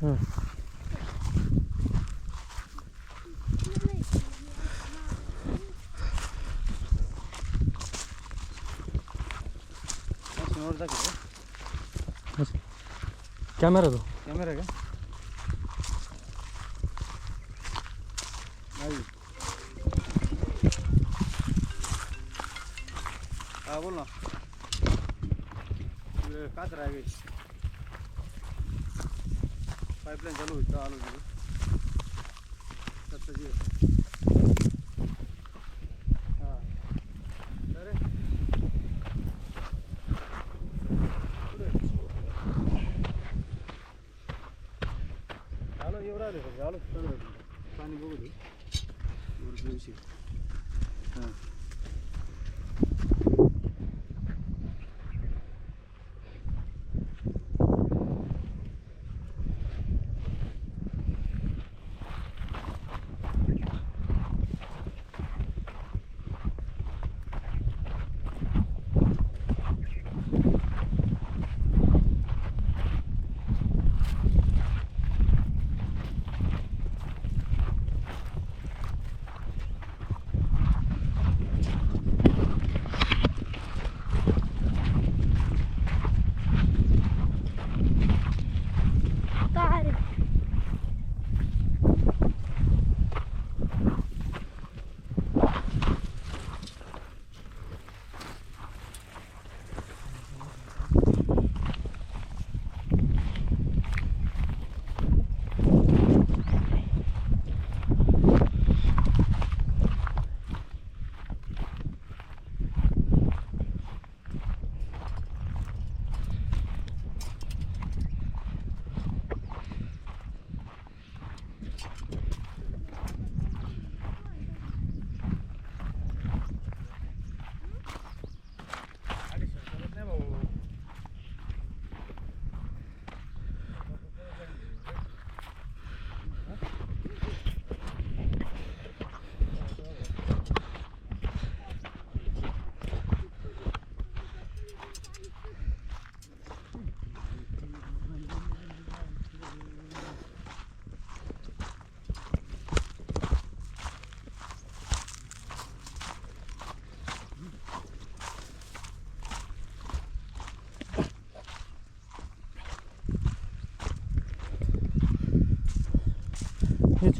हां मशीनवर दाखव अच्छा कॅमेरा तो कॅमेरा का नाही हा बोल ना इकडे काच राहावे पाईपलाईन चालू होती आलो तिथे सत्ताची हां अरे आलो येऊ राहिले फक्त आलो सगळं पाणी बघू दे वरच्या दिवशी हां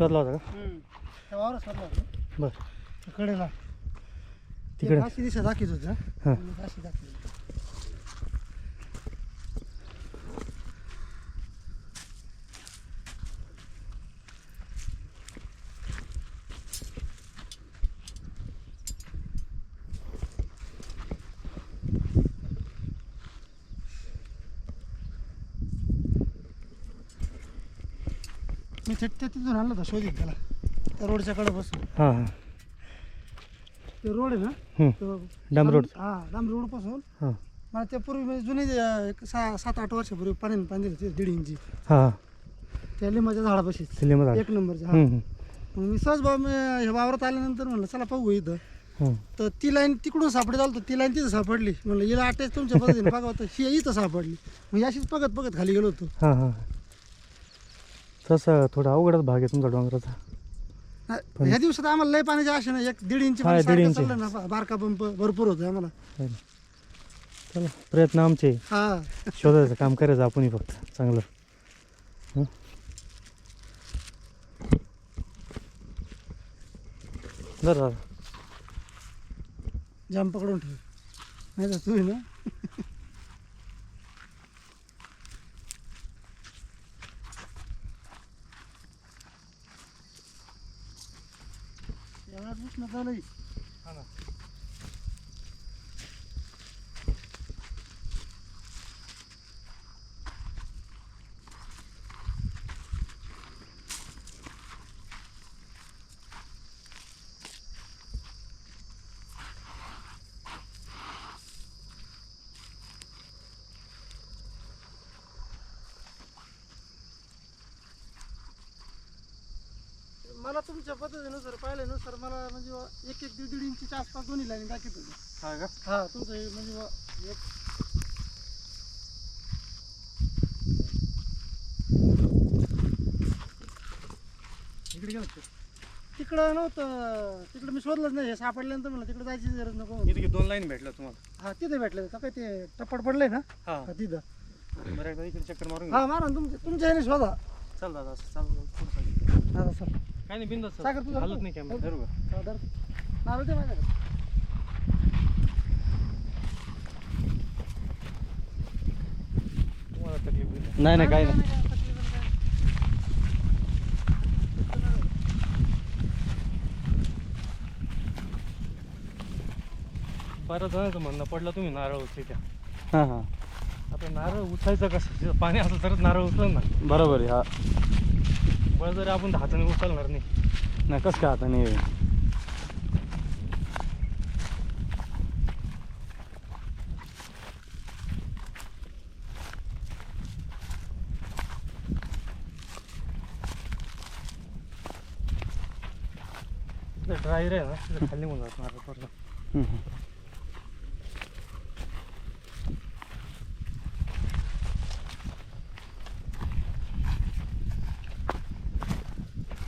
चोरला होता का? वावरच करणार बरं. कडेला तिकडे. दिशा दाखवत होत्या हां. दाखवली मी थेट त्या तिथून आणलं होतं शोधित त्याला. त्या रोडच्या कडे बसून. हां हां. ते रोड आहे ना. तो डांब रोड. हा डांब रोडपासून हां. मला त्या पूर्वी म्हणजे जुनी एक सहा सात आठ वर्षापूर्वी पाण्याने पाणी दिलं ते दीड इंची. हां. हां त्या लिंबाच्या झाडापाशी. एक नंबरच्या हा. मग मी सहज बाबा मी हे वावरात आल्यानंतर म्हणलं चला पाहू इथं. हं तर ती लाईन तिकडून सापडी झालं तर ती लाईन तिथं सापडली. म्हणलं हिला अटॅच तुमच्या पद्धतीने बघा होतं ही इथं सापडली. मग अशीच बघत बघत खाली गेलो होतो. हां हां. तसं थोडा अवघडच भाग आहे तुमचा डोंगराचा. हा, ह्या दिवसात आम्हाला लय पाण्याची आशा नाही. एक दीड इंच हा, दीड सारखं इंची. चाललं ना बारका पंप भरपूर होतो आम्हाला. चला प्रयत्न आमचे. हा. शोधायचं काम करायचं आपणही फक्त चांगलं. हं? जाम पकडून ठेव. नाही तर तू आहे ना. Johnny. तुमच्या पद्धतीनुसार पाहिल्यानुसार मला म्हणजे बुवा एक एक दीड दीड इंचीच्या आसपास दोन्ही लाईन दाखवत होते हा का? हा तुमचं हे म्हणजे बुवा एक खाली गेलं. तिकडं नव्हतं. तिकडं मी शोधलंच नाही. हे सापडल्यानंतर म्हणलं तिकडे जायची गरज नको म्हणलं. इथे दोन लाईन भेटल्या तुम्हाला? हा तिथे भेटलं. तर काय ते टप्पट पडलंय ना? हा. हा तिथं. बरं एकदा इकडे चक्कर मारून हा मारा ना तुमच्या तुमच्या ह्याने शोधा. चल दादा चाल पुढं चाल. दादा सर काय नाही बिंदास सागर, तू हालत. नाही कॅमेरा धरू का दादा नारळ दे माझ्याकडे. तुम्हाला तकलीफ नाही नाही नाही. काय नाही. बरं जणांचं म्हणणं पडलं तुम्ही नारळ उचली त्या हां हां. आता नारळ उचलायचं कसं? पाणी असलं तरच नारळ उचल ना बरोबर आहे हा. बरं जरी आपण हाताने उचलणार नाही. नाही कसं काय आता नाही? ड्रायर आहे ना खाली होऊन जात नारळ पूर्ण हम्म, हम्म.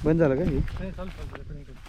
बंद झालं का हे नाही चालू चालू इकडे इकडे. प्रेशर नाही गेलं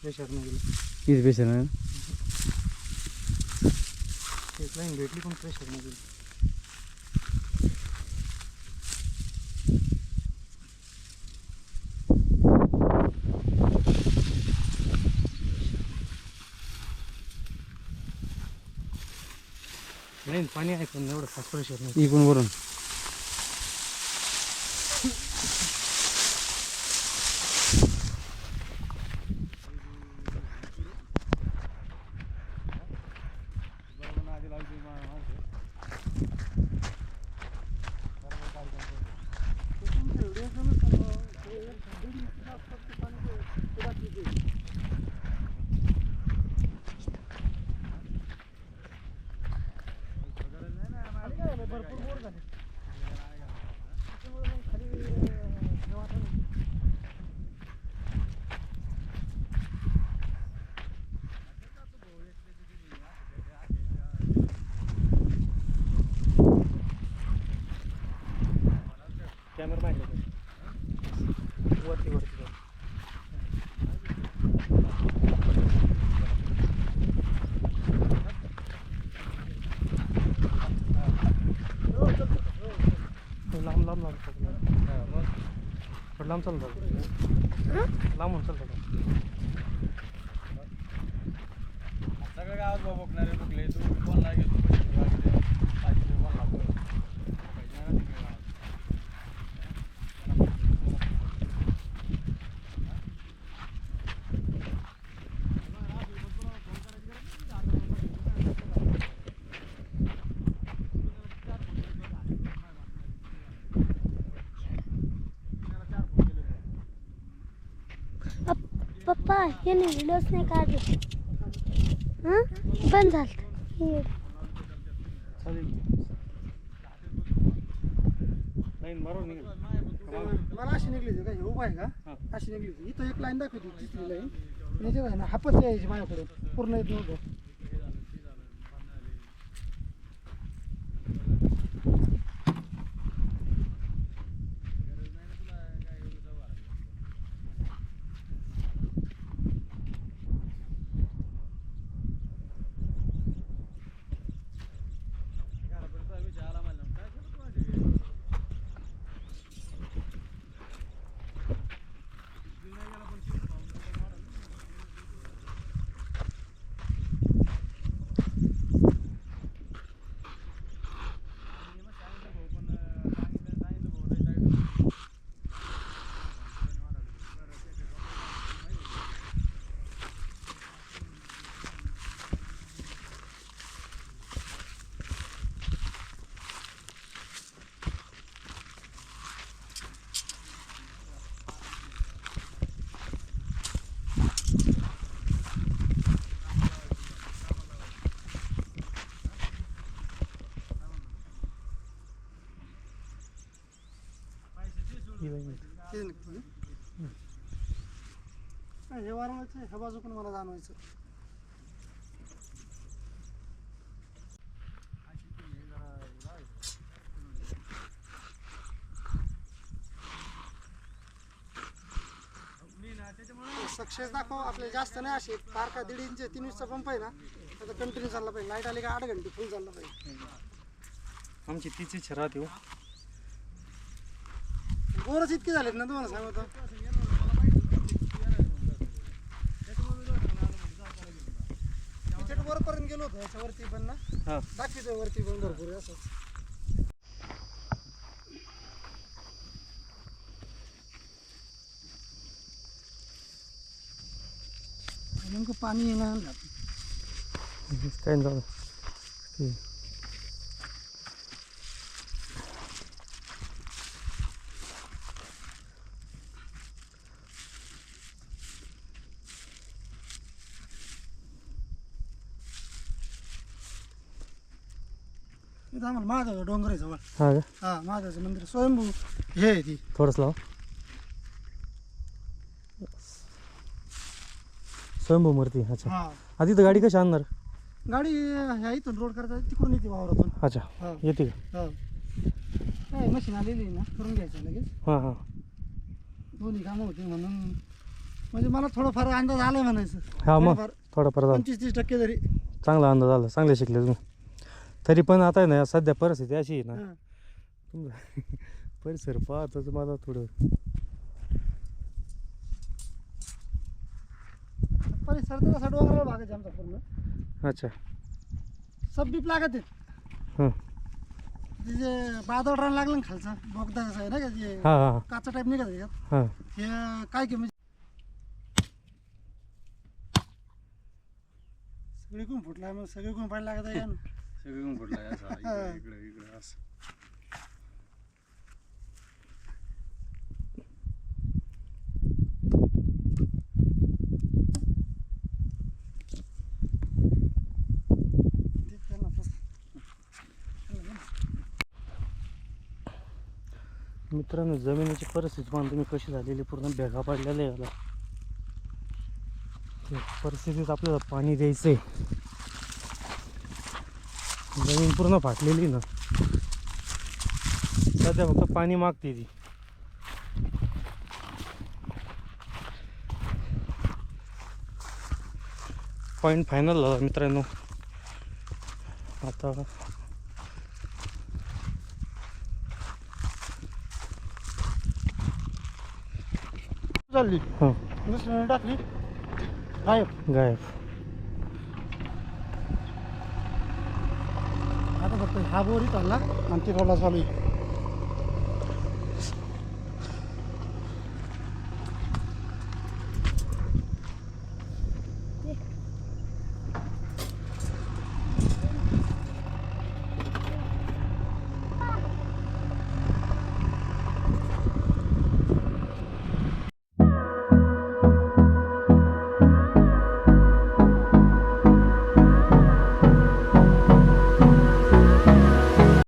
हीच बेसन आहे एक लाईन भेटली पण प्रेशर नाही गेलं नाही पाणी आहे पण एवढं फास्ट प्रेशर नाही इकडून वरून भरपूर बोर झाले. थोडं लांब चालतं लांबून चालतं सगळं याने व्हिडिओच नाही काढले. हां? बंद झालं. हे. लाईन बरोबर मला अशी निघली होती का? हे उभा आहे हा. का अशी निघली होती. इथं एक लाईन दाखवली होती तिसरी लाईन याच्यात आहे ना हापच यायची माझ्याकडे पूर्ण येत नव्हतं. ते निघते हे वारवायचं ह्या बाजू पण मला जाणवायचं. सक्सेस दाखव आपले जास्त नाही असे. तार का दीड इंच तीन इंचचा पंप आहे ना आता कंटिन्यू चालला पाहिजे. लाइट आली का आठ घंटे फुल चालला पाहिजे. आमची तिची इच्छा राहते हो. बोरच इतके झालेत ना तुम्हाला सांगतो वर पर्यंत गेलो होतो याच्यावरती पण ना? हां. दाखवतोय वरती पण भरपूर आहे असंच नेमकं पाणी येणार काय झालं? ते इथं आम्हाला महादेव डोंगर आहे जवळ. हा का? हा महादेवाचं मंदिर. स्वयंभू हे आहे ती. थोडंच लावा. स्वयंभू मूर्ती अच्छा. हा. हा तिथं गाडी कशी आणणार? गाडी ह्या इथून रोड करता तिकडून येते वावरातून. अच्छा. हा. येते का? हा. काय मशीन आलेली आहे ना? करून घ्यायचं लगेच. हां हां. दोन्ही कामं होती म्हणून. म्हणजे मला थोडंफार अंदाज आलाय म्हणायचं. हा मग. थोडंफार थोडाफार झाला. पंचवीस तीस टक्के जरी. चांगला अंदाज आला. चांगले शिकले तुम्ही. तरी पण आता आहे ना सध्या परिस्थिती अशी आहे ना. तुमचा परिसर पाहतच मला थोडं. परिसर तर तसा डोंगराळ भाग आहे आमचा पूर्ण. अच्छा. सब बीप लागत आहेत. हां. ते जे बादळ रान लागलं ना खालचं बोगदा कसं आहे ना का जे हां हां काचा टाईप निघत त्याच्यात हां. हे काय की म्हणजे सगळी कोण फुटला मग सगळी कोण पाहिजे लागत आहे ना सगळं फुटला असा इकडे इकडे इकडे असं मित्रांनो जमिनीची परिस्थिती पण तुम्ही कशी झालेली पूर्ण भेगा पडलेल्या आहे याला परिस्थितीत आपल्याला पाणी द्यायचं आहे जमीन पूर्ण फाटलेली ना. सध्या फक्त पाणी मागते ती. पॉईंट फायनल झाला मित्रांनो. आता चालली. हां. दुसऱ्याने टाकली. गायब. गायब. आता फक्त हा बोरी चालला आणि ती चालू